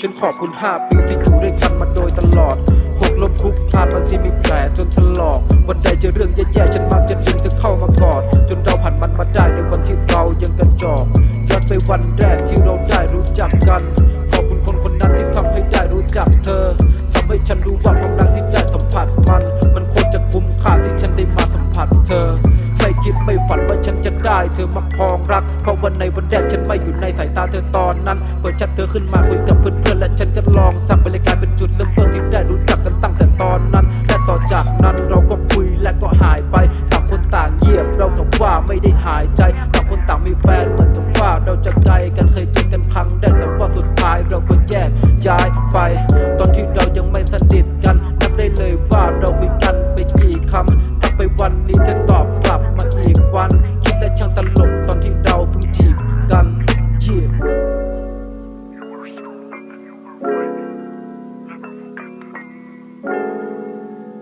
ฉันขอบคุณห้าปีที่อยู่ด้วยกันมาโดยตลอดหกล้มคลุกคลานบางทีมีแผลจนถลอก วันใดเจอเรื่องแย่ๆฉันมักจะดึงเธอเข้ามากอด จนเราผ่านมันมาได้ในวันที่เรายังกระจอกย้อนไปวันแรกที่เราได้รู้จักกัน ไม่ฝันว่าฉันจะได้ เธอมาครองรัก เพราะวันในวันแรกฉันไม่อยู่ในสายตาเธอตอนนั้น เปิดชัดเธอขึ้นมาคุยกับเพื่อนๆและฉันก็ลองทำไปเลยกายเป็นจุดเริ่มต้นที่ได้รู้จักกันตั้งแต่ตอนนั้น และต่อจากนั้นเราก็คุยและก็หายไปต่างคนต่างเงียบเรากับว่าไม่ได้หายใจต่างคนต่างมีแฟนเหมือนกับว่าเราจะไกลกันเคยเจอกันครั้งแรกแต่ว่าสุดท้ายเราก็แยกย้ายไป ตอนที่เรายังไม่สนิทกันนับได้เลยว่าเราคุยกัน ตลกตอนที่เราเพิ่งจีบกันเยี่ยม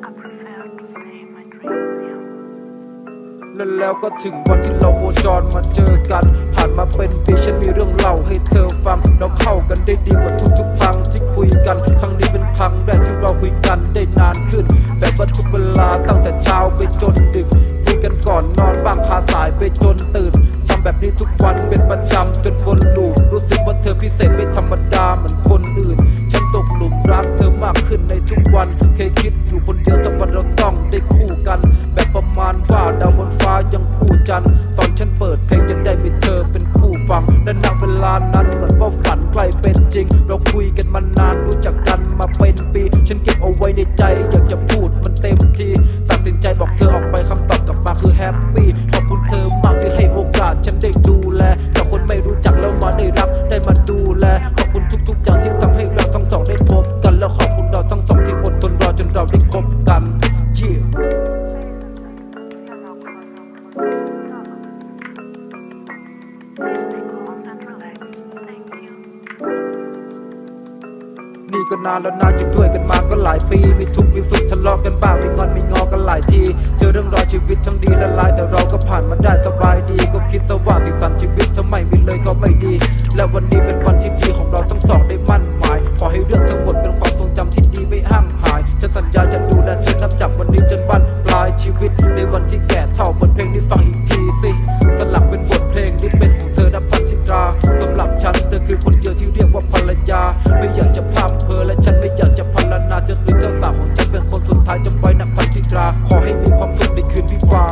I prefer to stay in my dreams, yeah. แล้วแล้วก็ถึงวันที่เราโคจรมาเจอกัน ผ่านมาเป็นปีฉันมีเรื่องเล่าให้เธอฟัง เราเข้ากันได้ดีกว่าทุกๆครั้งที่คุยกัน ครั้งนี้เป็นครั้งแรกที่เราคุยกันได้นานขึ้นแบบว่าทุกเวลาตั้งแต่เช้าไปจนดึก ก่อนนอนบ้างพาสายไปจนตื่นทำแบบนี้ทุกวันเป็นประจำจนวนลูปรู้สึกว่าเธอพิเศษไม่ธรรมดาเหมือนคนอื่น ฉันตกหลุมรักเธอมากขึ้นในทุกวันเคยคิดอยู่คนเดียวสักวันเราต้องได้คู่กัน แบบประมาณว่าดาวบนฟ้ายังคู่จันตอนฉันเปิดเพลงจะได้มีเธอเป็นคู่ฟังและณเวลานั้นเหมือนว่าฝันใกล้เป็นจริง เราคุยกันมานานรู้จักกันมาเป็นปี ฉันเก็บเอาไว้ในใจ ดูแล ขอบคุณทุกๆอย่างที่ทำให้เราทั้งสองได้พบกัน แล้วขอบคุณเราทั้งสองที่อดทนรอจนเราได้คบกันเยี่ย Please stay calm and relax. Thank you. นี่ก็นานแล้วนะอยู่ด้วยกันมาก็หลาย ที่แก่เท่าบทเพลงนี้ฟังอีกทีสิสลับเป็นบทเพลงนี้เป็นของเธอนะพัทิราสำหรับฉันเธอคือคนเดียวที่เรียกว่าภรรยา ไม่อยากจะพร่ำเพอและฉันไม่อยากจะพรรณนาเธอคือเจ้าสาวของฉันเป็นคนสุดท้ายจำไว้นะพัทิรา ขอให้มีความสุขในคืนวิวา